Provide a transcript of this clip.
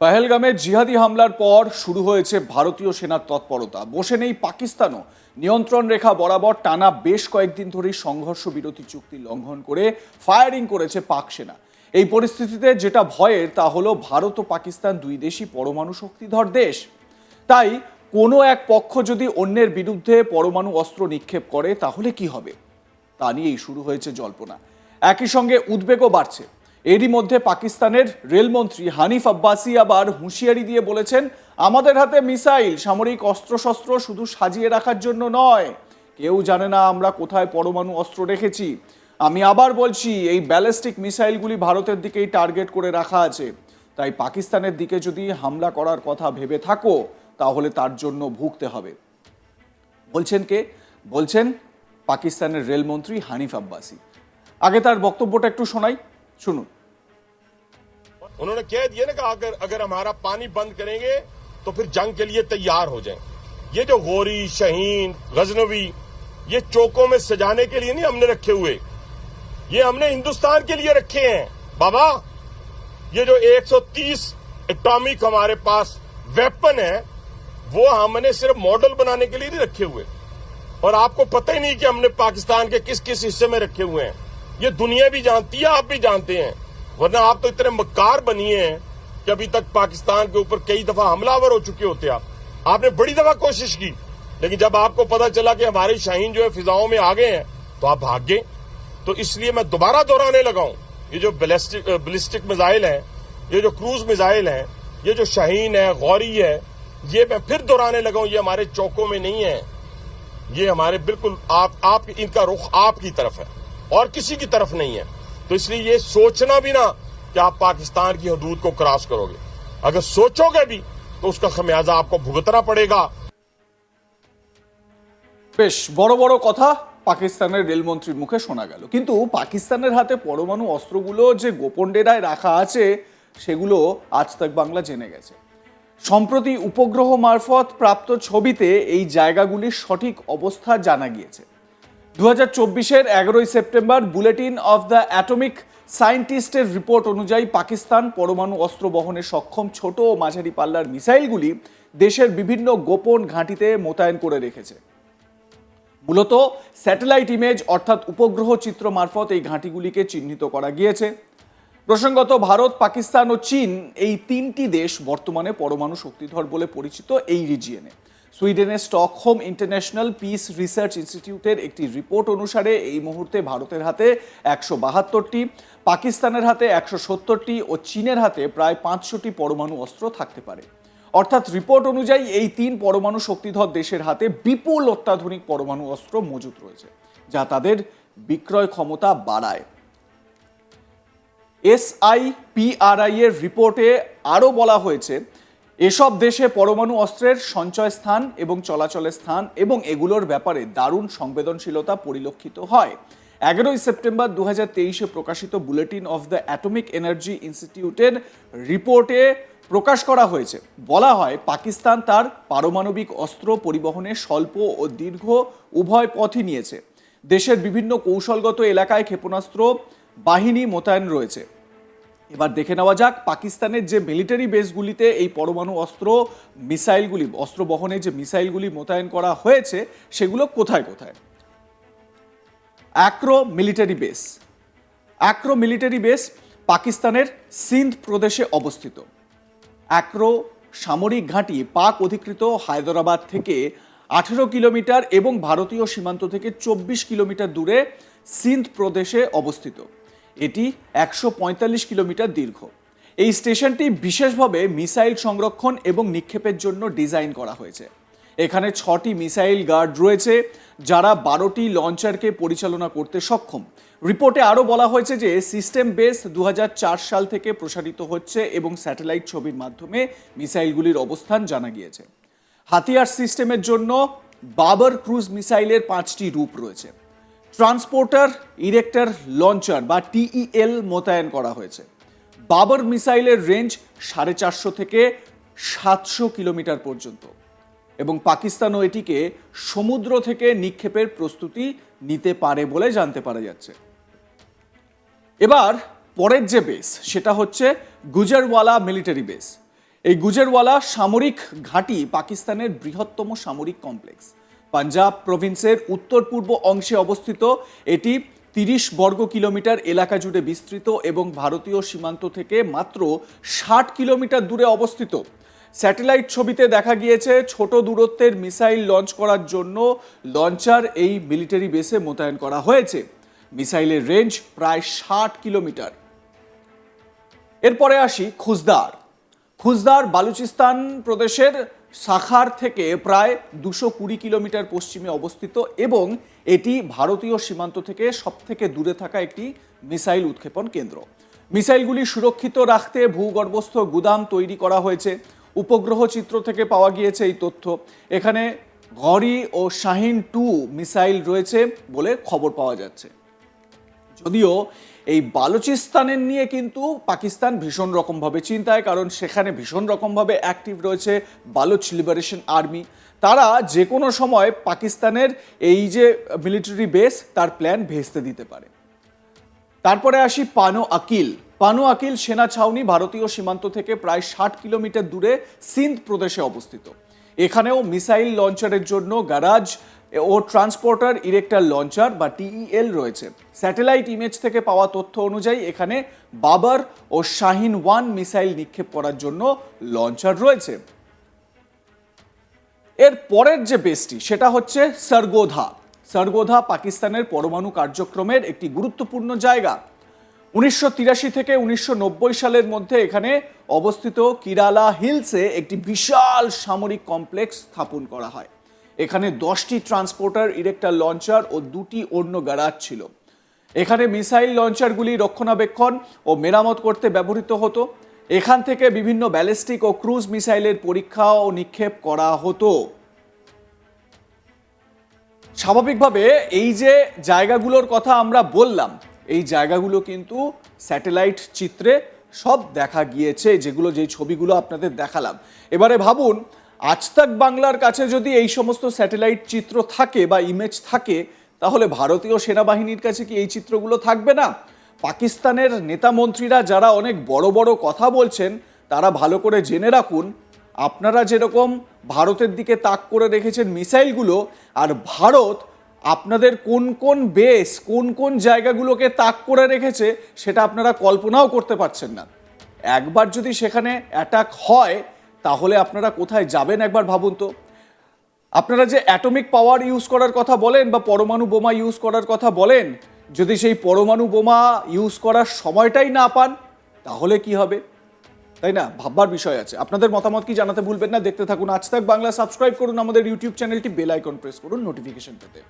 পহেলগামে জিহাদি হামলার পর শুরু হয়েছে ভারতীয় সেনার তৎপরতা। বসে নেই পাকিস্তানও। নিয়ন্ত্রণ রেখা বরাবর টানা বেশ কয়েকদিন ধরেই সংঘর্ষ বিরতি চুক্তি লঙ্ঘন করে ফায়ারিং করেছে পাক সেনা। এই পরিস্থিতিতে যেটা ভয়ের, তা হলো ভারত ও পাকিস্তান দুই দেশই পরমাণু শক্তিধর দেশ। তাই কোনো এক পক্ষ যদি অন্যের বিরুদ্ধে পরমাণু অস্ত্র নিক্ষেপ করে, তাহলে কি হবে? তা নিয়েই শুরু হয়েছে জল্পনা। একই সঙ্গে উদ্বেগও বাড়ছে। এরই মধ্যে পাকিস্তানের রেলমন্ত্রী হানিফ আব্বাসি আবার হুঁশিয়ারি দিয়ে বলেছেন, আমাদের হাতে মিসাইল, সামরিক অস্ত্রশস্ত্র শুধু সাজিয়ে রাখার জন্য নয়। কেউ জানে না আমরা কোথায় পরমাণু অস্ত্র রেখেছি। আমি আবার বলছি, এই ব্যালিস্টিক মিসাইলগুলি ভারতের দিকেই টার্গেট করে রাখা আছে। তাই পাকিস্তানের দিকে যদি হামলা করার কথা ভেবে থাকো, তাহলে তার জন্য ভুগতে হবে। বলছেন কে? বলছেন পাকিস্তানের রেলমন্ত্রী হানিফ আব্বাসি। আগে তার বক্তব্যটা একটু শোনাই। শুনুন। उन्होंने कह दिया ना कि अगर अगर हमारा पानी बंद करेंगे तो फिर जंग के लिए तैयार हो जाएँ। ये जो गोरी शहीन, गजनवी, ये चौकों में सजाने के लिए नहीं हमने रखे हुए। ये हमने हिंदुस्तान के लिए रखे हैं। बाबा, ये जो 130 एटॉमिक हमारे पास वेपन है, वो हमने सिर्फ़ मॉडल बनाने के लिए नहीं रखे हुए। और आपको पता ही नहीं कि हमने पाकिस्तान के किस किस हिस्से में रखे हुए हैं। ये दुनिया भी जानती है, आप भी जानते हैं। ورنہ آپ تو اتنے مکار بنیے ہیں کہ ابھی تک پاکستان کے اوپر کئی دفعہ حملہ آور ہو چکے ہوتے آپ۔ آپ نے بڑی دفعہ کوشش کی، لیکن جب آپ کو پتا چلا کہ ہمارے شاہین جو ہے فضاؤں میں آ گئے ہیں، تو آپ بھاگ گئے۔ تو اس لیے میں دوبارہ دہرانے لگا ہوں، یہ جو بلسٹک میزائل ہیں، یہ جو کروز میزائل ہیں، یہ جو شاہین ہے غوری ہے، یہ میں پھر دہرانے لگا ہوں، یہ ہمارے چوکوں میں نہیں ہے یہ ہمارے بالکل آپ آپ، ان کا رخ آپ کی طرف ہے، اور کسی کی طرف نہیں ہے۔ तो इसलिए ये सोचना भी ना कि आप पाकिस्तान की हदूद को क्रॉस करोगे अगर सोचोगे भी तो उसका खमियाजा आपको भुगतना पड़ेगा বেশ বড় বড় কথা পাকিস্তানের রেলমন্ত্রীর মুখে শোনা গেল কিন্তু পাকিস্তানের হাতে পরমাণু অস্ত্রগুলো যে গোপন ডেরায় রাখা আছে সেগুলো আজ তাক বাংলা জেনে গেছে সম্প্রতি উপগ্রহ মারফত প্রাপ্ত ছবিতে এই জায়গাগুলির সঠিক অবস্থা জানা গিয়েছে দু হাজার চব্বিশের এগারোই September bulletin of the atomic সায়েন্টিস্টের report অনুযায়ী পাকিস্তান পরমাণু অস্ত্র বহনে সক্ষম ছোট ও মাঝারি পাল্লার মিসাইলগুলি দেশের বিভিন্ন গোপন ঘাঁটিতে মোতায়েন করে রেখেছে। মূলত স্যাটেলাইট ইমেজ অর্থাৎ উপগ্রহ চিত্র মারফত এই ঘাঁটিগুলিকে চিহ্নিত করা গিয়েছে। প্রসঙ্গত, ভারত, পাকিস্তান ও চীন এই তিনটি দেশ বর্তমানে পরমাণু শক্তিধর বলে পরিচিত এই রিজিয়নে সুইডেনের স্টকহোম ইন্টারন্যাশনাল পিস রিসার্চ ইনস্টিটিউটের একটি রিপোর্ট অনুসারে এই মুহূর্তে ভারতের হাতে একশো বাহাত্তরটি, পাকিস্তানের হাতে একশো সত্তরটি ও চীনের হাতে প্রায় পাঁচশোটি পরমাণু অস্ত্র থাকতে পারে। অর্থাৎ রিপোর্ট অনুযায়ী এই তিন পরমাণু শক্তিধর দেশের হাতে বিপুল অত্যাধুনিক পরমাণু অস্ত্র মজুত রয়েছে, যা তাদের বিক্রয় ক্ষমতা বাড়ায়। এসআইপিআরআই এর রিপোর্টে আরও বলা হয়েছে, এসব দেশে পরমাণু অস্ত্রের সঞ্চয় স্থান এবং চলাচলের স্থান এবং এগুলোর ব্যাপারে দারুণ সংবেদনশীলতা পরিলক্ষিত হয়। এগারোই সেপ্টেম্বর দু তেইশে প্রকাশিত bulletin of the atomic energy ইনস্টিটিউটের রিপোর্টে প্রকাশ করা হয়েছে। বলা হয়, পাকিস্তান তার পারমাণবিক অস্ত্র পরিবহনে স্বল্প ও দীর্ঘ উভয় পথই নিয়েছে। দেশের বিভিন্ন কৌশলগত এলাকায় ক্ষেপণাস্ত্র বাহিনী মোতায়েন রয়েছে। এবার দেখে নেওয়া যাক পাকিস্তানের যে মিলিটারি বেসগুলিতে এই পরমাণু অস্ত্র, মিসাইলগুলি, অস্ত্র বহনে যে মিসাইলগুলি মোতায়েন করা হয়েছে, সেগুলো কোথায় কোথায়? Akro military base Akro military base পাকিস্তানের সিন্ধ প্রদেশে অবস্থিত। অ্যাক্রো সামরিক ঘাঁটি পাক অধিকৃত হায়দরাবাদ থেকে আঠেরো কিলোমিটার এবং ভারতীয় সীমান্ত থেকে চব্বিশ কিলোমিটার দূরে সিন্ধ প্রদেশে অবস্থিত। এটি একশো পঁয়তাল্লিশ কিলোমিটার দীর্ঘ। এই স্টেশনটি বিশেষভাবে মিসাইল সংরক্ষণ এবং নিক্ষেপের জন্য ডিজাইন করা হয়েছে। এখানে ছটি মিসাইল গার্ড রয়েছে, যারা বারোটি লঞ্চারকে পরিচালনা করতে সক্ষম। রিপোর্টে আরও বলা হয়েছে যে সিস্টেম বেস দু হাজার চার সাল থেকে প্রসারিত হচ্ছে এবং স্যাটেলাইট ছবির মাধ্যমে মিসাইলগুলির অবস্থান জানা গিয়েছে। হাতিয়ার সিস্টেমের জন্য বাবার ক্রুজ মিসাইলের পাঁচটি রূপ রয়েছে। ট্রান্সপোর্টার, ইরেক্টর, লঞ্চার বা টিইএল মোতায়েন করা হয়েছে। বাবর মিসাইলের রেঞ্জ সাড়ে চারশো থেকে সাতশো কিলোমিটার পর্যন্ত এবং পাকিস্তানও এটিকে সমুদ্র থেকে নিক্ষেপের প্রস্তুতি নিতে পারে বলে জানতে পারা যাচ্ছে। এবার পরের যে বেস, সেটা হচ্ছে গুজরওয়ালা মিলিটারি বেস। এই গুজরওয়ালা সামরিক ঘাঁটি পাকিস্তানের বৃহত্তম সামরিক কমপ্লেক্স। পাঞ্জাব প্রভিন্সের উত্তর পূর্ব অংশে অবস্থিত এটি তিরিশ বর্গ কিলোমিটার এলাকা জুড়ে বিস্তৃত এবং ভারতীয় সীমান্ত থেকে মাত্র ষাট কিলোমিটার দূরে অবস্থিত। স্যাটেলাইট ছবিতে দেখা গিয়েছে ছোট দূরত্বের মিসাইল লঞ্চ করার জন্য লঞ্চার এই মিলিটারি বেসে মোতায়েন করা হয়েছে। মিসাইলের রেঞ্জ প্রায় ষাট কিলোমিটার। এরপরে আসি খুজদার। খুজদার বালুচিস্তান প্রদেশের সাখার থেকে প্রায় দুশো কুড়ি কিলোমিটার পশ্চিমে অবস্থিত এবং এটি ভারতীয় সীমান্ত থেকে সবথেকে দূরে থাকা একটি মিসাইল উৎক্ষেপণ কেন্দ্র। মিসাইলগুলি সুরক্ষিত রাখতে ভূগর্ভস্থ গুদাম তৈরি করা হয়েছে। উপগ্রহ চিত্র থেকে পাওয়া গিয়েছে এই তথ্য। এখানে ঘড়ি ও শাহিন টু মিসাইল রয়েছে বলে খবর পাওয়া যাচ্ছে। যদিও এই বালুচিস্তানের নিয়ে কিন্তু পাকিস্তান ভীষণ রকমভাবে চিন্তায়, কারণ সেখানে ভীষণ রকমভাবে অ্যাক্টিভ রয়েছে বালুচ লিবারেশন আর্মি তারা যে কোনো সময় পাকিস্তানের এই যে মিলিটারি বেস তার প্ল্যান ভেস্তে দিতে পারে। তারপরে আসি পানো আকিল। পানো আকিল সেনা ছাউনি ভারতীয় সীমান্ত থেকে প্রায় ষাট কিলোমিটার দূরে সিন্ধ প্রদেশে অবস্থিত। এখানেও মিসাইল লঞ্চারের জন্য গ্যারাজ ও ট্রান্সপোর্টার ইরেক্টার লঞ্চার বা টিইএল রয়েছে। স্যাটেলাইট ইমেজ থেকে পাওয়া তথ্য অনুযায়ী এখানে বাবার ও শাহিন ওয়ান মিসাইল নিক্ষেপ করার জন্য লঞ্চার রয়েছে। এর পরের যে বেসটি সেটা হচ্ছে সরগোধা সরগোধা পাকিস্তানের পরমাণু কার্যক্রমের একটি গুরুত্বপূর্ণ জায়গা। উনিশশো তিরাশি থেকে উনিশশো নব্বই সালের মধ্যে এখানে অবস্থিত কিরালা হিলসে একটি বিশাল সামরিক কমপ্লেক্স স্থাপন করা হয়। এখানে দশটি ট্রান্সপোর্টার, ইরেক্টার লঞ্চার ও দুটি অন্য গ্যারাজ ছিল। এখানে মিসাইল লঞ্চারগুলি রক্ষণাবেক্ষণ ও মেরামত করতে ব্যবহৃত হতো। এখান থেকে বিভিন্ন ব্যালিস্টিক ও ক্রুজ মিসাইলের পরীক্ষা ও নিক্ষেপ করা হতো। স্বাভাবিকভাবে এই যে জায়গাগুলোর কথা আমরা বললাম, এই জায়গাগুলো কিন্তু স্যাটেলাইট চিত্রে সব দেখা গিয়েছে, যেগুলো যেই ছবিগুলো আপনাদের দেখালাম। এবারে ভাবুন আজতাক বাংলার কাছে যদি এই সমস্ত স্যাটেলাইট চিত্র থাকে বা ইমেজ থাকে, তাহলে ভারতীয় সেনাবাহিনীর কাছে কি এই চিত্রগুলো থাকবে না? পাকিস্তানের নেতা মন্ত্রীরা যারা অনেক বড় বড় কথা বলছেন, তারা ভালো করে জেনে রাখুন, আপনারা যেরকম ভারতের দিকে তাক করে রেখেছেন মিসাইলগুলো, আর ভারত আপনাদের কোন কোন বেস কোন কোন জায়গাগুলোকে তাক করে রেখেছে, সেটা আপনারা কল্পনাও করতে পারছেন না। একবার যদি সেখানে অ্যাটাক হয় তাহলে আপনারা কোথায় যাবেন একবার ভাবুন তো? আপনারা যে অ্যাটমিক পাওয়ার ইউজ করার কথা বলেন বা পরমাণু বোমা ইউজ করার কথা বলেন, যদি সেই পরমাণু বোমা ইউজ করার সময়টাই না পান, তাহলে কি হবে? তাই না? ভাববার বিষয় আছে। আপনাদের মতামত কি জানাতে ভুলবেন না? দেখতে থাকুন। আজ তাক বাংলা, সাবস্ক্রাইব করুন আমাদের ইউটিউব চ্যানেলটি, বেল আইকন প্রেস করুন নোটিফিকেশন পেতে